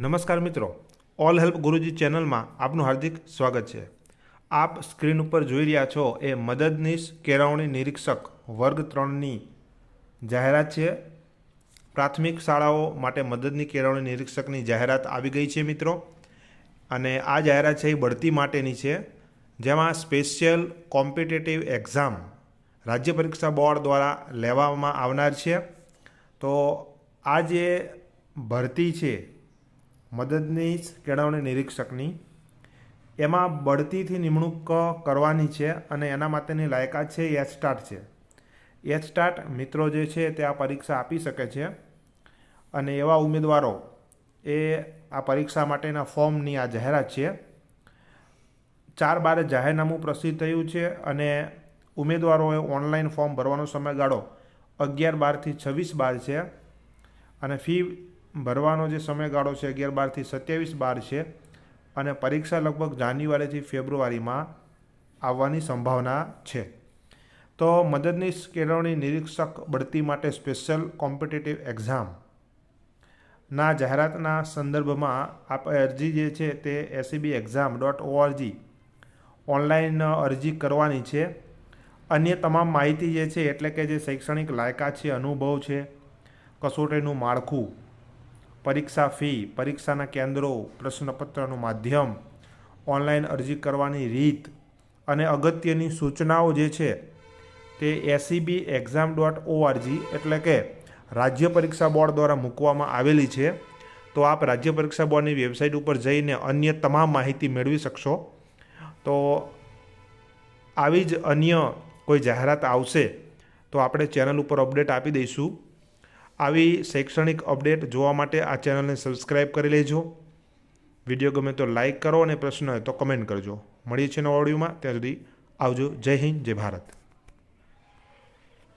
નમસ્કાર મિત્રો. All help ગુરુજી ચેનલમાં આપનું હાર્દિક સ્વાગત છે. આપ સ્ક્રીન ઉપર જોઈ રહ્યા છો એ મદદનીશ કેળવણી નિરીક્ષક વર્ગ ત્રણની જાહેરાત છે. પ્રાથમિક શાળાઓ માટે મદદની કેળવણી નિરીક્ષકની જાહેરાત આવી ગઈ છે મિત્રો. અને આ જાહેરાત છે એ બઢતી માટેની છે. જેમાં સ્પેશિયલ કોમ્પિટેટિવ એક્ઝામ રાજ્ય પરીક્ષા બોર્ડ દ્વારા લેવામાં આવનાર છે. તો આ જે ભરતી છે મદદની કેળવણી નિરીક્ષકની. એમાં બઢતીથી નિમણૂક કરવાની છે અને એના માટેની લાયકાત છે એચ સ્ટાર્ટ છે. એચ સ્ટાર્ટ મિત્રો જે છે તે આ પરીક્ષા આપી શકે છે. અને એવા ઉમેદવારો એ આ પરીક્ષા માટેના ફોર્મની આ જાહેરાત છે. ચાર બારે જાહેરનામું પ્રસિદ્ધ થયું છે અને ઉમેદવારોએ ઓનલાઈન ફોર્મ ભરવાનો સમયગાળો અગિયાર બારથી છવ્વીસ બાર છે. અને ફી ભરવાનો જે સમયગાળો છે અગિયાર બારથી સત્યાવીસ બાર છે અને પરીક્ષા લગભગ જાન્યુઆરીથી ફેબ્રુઆરીમાં આવવાની સંભાવના છે. તો મદદનીશ કેળવણી નિરીક્ષક બઢતી માટે સ્પેશિયલ કોમ્પિટિટિવ એક્ઝામ. ના જાહેરાતના સંદર્ભમાં આપ અરજી જે છે તે ACB exam dot ORG online અરજી કરવાની છે. અન્ય તમામ માહિતી જે છે એટલે કે જે શૈક્ષણિક લાયકાત છે, અનુભવ છે, કસોટીનું માળખું પરીક્ષા ફી, પરીક્ષાના કેન્દ્રો, પ્રશ્નપત્રનું માધ્યમ, ઓનલાઈન અરજી કરવાની રીત અને અગત્યની સૂચનાઓ જે છે તે એસીબી એક્ઝામ ડોટ ઓઆરજી એટલે કે રાજ્ય પરીક્ષા બોર્ડ દ્વારા મૂકવામાં આવેલી છે. તો આપ રાજ્ય પરીક્ષા બોર્ડની વેબસાઇટ ઉપર જઈને અન્ય તમામ માહિતી મેળવી શકશો. તો આવી જ અન્ય કોઈ જાહેરાત આવશે તો આપણે ચેનલ ઉપર અપડેટ આપી દઈશું. આવી શૈક્ષણિક અપડેટ જોવા માટે આ ચેનલને સબસ્ક્રાઈબ કરી લેજો. વીડિયો ગમે તો લાઇક કરો અને પ્રશ્ન હોય તો કમેન્ટ કરજો. મળીએ છીએ નવા ઓડિયોમાં ત્યાં સુધી આવજો. જય હિન્દ, જય ભારત.